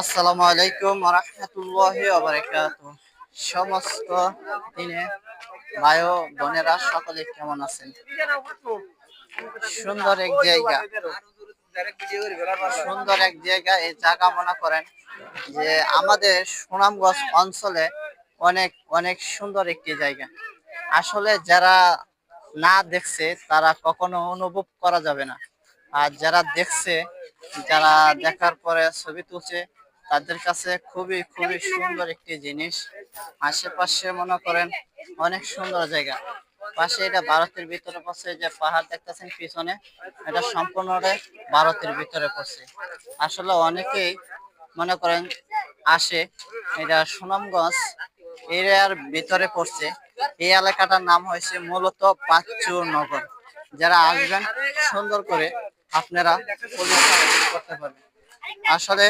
আসসালামু আলাইকুম রহমতুল্লাহি সমস্ত দিনে ভাই বোনেরা সকলে কেমন আছেন? সুন্দর এক জায়গা। সুন্দর এক জায়গা এই জায়গা মনে করেন যে আমাদের সুনামগঞ্জ অঞ্চলে অনেক অনেক সুন্দর একটি জায়গা। আসলে যারা না দেখছে তারা কখনো অনুভব করা যাবে না। আর যারা দেখছে যারা দেখার পরে ছবি তুলছে, তাদের কাছে খুবই খুবই সুন্দর একটি জিনিস। আশেপাশে মনে করেন অনেক সুন্দর জায়গা। পাশে এটা ভারতের ভিতরে পড়ছে, যে পাহাড় দেখতেছেন পিছনে, এটা সম্পূর্ণটাই ভারতের ভিতরে পড়ছে। আসলে অনেকেই মনে করেন আসে, এটা সুনামগঞ্জ এরিয়ার ভিতরে পড়ছে। এই এলাকাটার নাম হয়েছে মূলত পাঁচচু নগর। যারা আসবেন সুন্দর করে আপনারা করতে পারবেন। আসলে